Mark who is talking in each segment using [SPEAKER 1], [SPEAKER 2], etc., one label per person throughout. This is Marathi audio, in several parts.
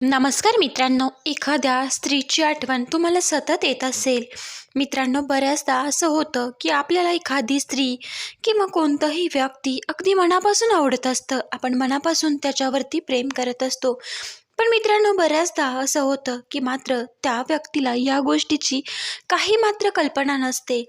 [SPEAKER 1] नमस्कार मित्रांनो एखाद्या स्त्रीची आठवण तुम्हाला सतत येत असेल. मित्रांनो बऱ्याचदा असं होतं की आपल्याला एखादी स्त्री किंवा कोणतंही व्यक्ती अगदी मनापासून आवडत असतं. आपण मनापासून त्याच्यावरती प्रेम करत असतो. पण मित्रांनो बऱ्याचदा असं होतं की मात्र त्या व्यक्तीला या गोष्टीची काही मात्र कल्पना नसते.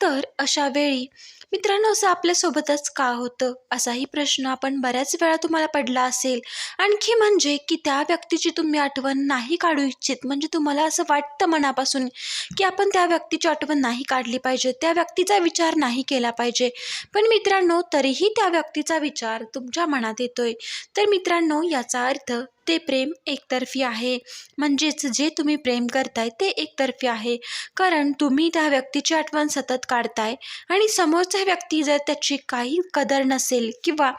[SPEAKER 1] तर अशा वेळी मित्रांनो असं आपल्यासोबतच का होतं? असाही प्रश्न आपण बऱ्याच वेळा तुम्हाला पडला असेल. आणखी म्हणजे की त्या व्यक्तीची तुम्ही आठवण नाही काढू इच्छित. म्हणजे तुम्हाला असं वाटतं मनापासून की आपण त्या व्यक्तीची आठवण नाही काढली पाहिजे. त्या व्यक्तीचा विचार नाही केला पाहिजे. पण मित्रांनो तरीही त्या व्यक्तीचा विचार तुमच्या मनात येतोय. तर मित्रांनो याचा अर्थ ते प्रेम एकतर्फी आहे. म्हणजेच जे तुम्ही प्रेम करताय ते एकतर्फी आहे. कारण तुम्ही त्या व्यक्तीची आठवण सतत काढताय आणि समोरचा व्यक्ती जर त्याची काही कदर नसेल किंवा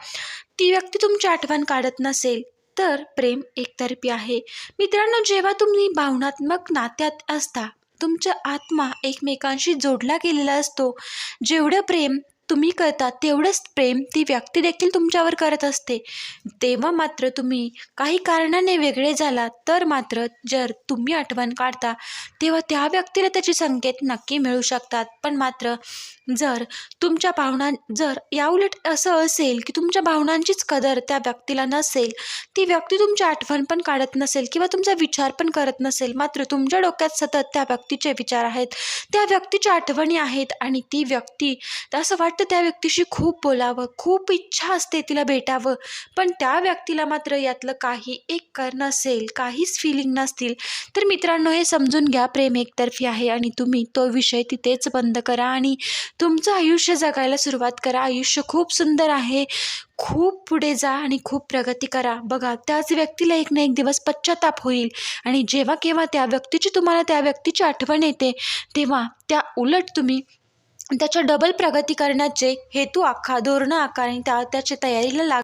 [SPEAKER 1] ती व्यक्ती तुमची आठवण काढत नसेल तर प्रेम एकतर्फी आहे. मित्रांनो जेव्हा तुम्ही भावनात्मक नात्यात असता तुमचा आत्मा एकमेकांशी जोडला गेलेला असतो. जेवढं प्रेम तुम्ही करता तेवढंच प्रेम ती व्यक्ती देखील तुमच्यावर करत असते. तेव्हा मात्र तुम्ही काही कारणाने वेगळे झाला तर मात्र जर तुम्ही आठवण काढता तेव्हा त्या व्यक्तीला त्याचे संकेत नक्की मिळू शकतात. पण मात्र जर तुमच्या भावना जर याउलट असं असेल की तुमच्या भावनांचीच कदर त्या व्यक्तीला नसेल ती व्यक्ती तुमची आठवण पण काढत नसेल किंवा तुमचा विचार पण करत नसेल मात्र तुमच्या डोक्यात सतत त्या व्यक्तीचे विचार आहेत. त्या व्यक्तीच्या आठवणी आहेत आणि ती व्यक्ती असं वाटतं त्या व्यक्तीशी खूप बोलावं खूप इच्छा असते तिला भेटावं. पण त्या व्यक्तीला मात्र यातलं काही एक कर नसेल काहीच फिलिंग नसतील. तर मित्रांनो हे समजून घ्या प्रेम एकतर्फी आहे आणि तुम्ही तो विषय तिथेच बंद करा आणि तुमचं आयुष्य जगायला सुरुवात करा. आयुष्य खूप सुंदर आहे. खूप पुढे जा आणि खूप प्रगती करा. बघा त्याच व्यक्तीला एक ना एक दिवस पश्चाताप होईल आणि जेव्हा केव्हा त्या व्यक्तीची तुम्हाला त्या व्यक्तीची आठवण येते तेव्हा त्या उलट तुम्ही त्याच्या डबल प्रगती करण्याचे हेतू आखा धोरणं आखा आणि त्या त्याच्या तयारीला लाग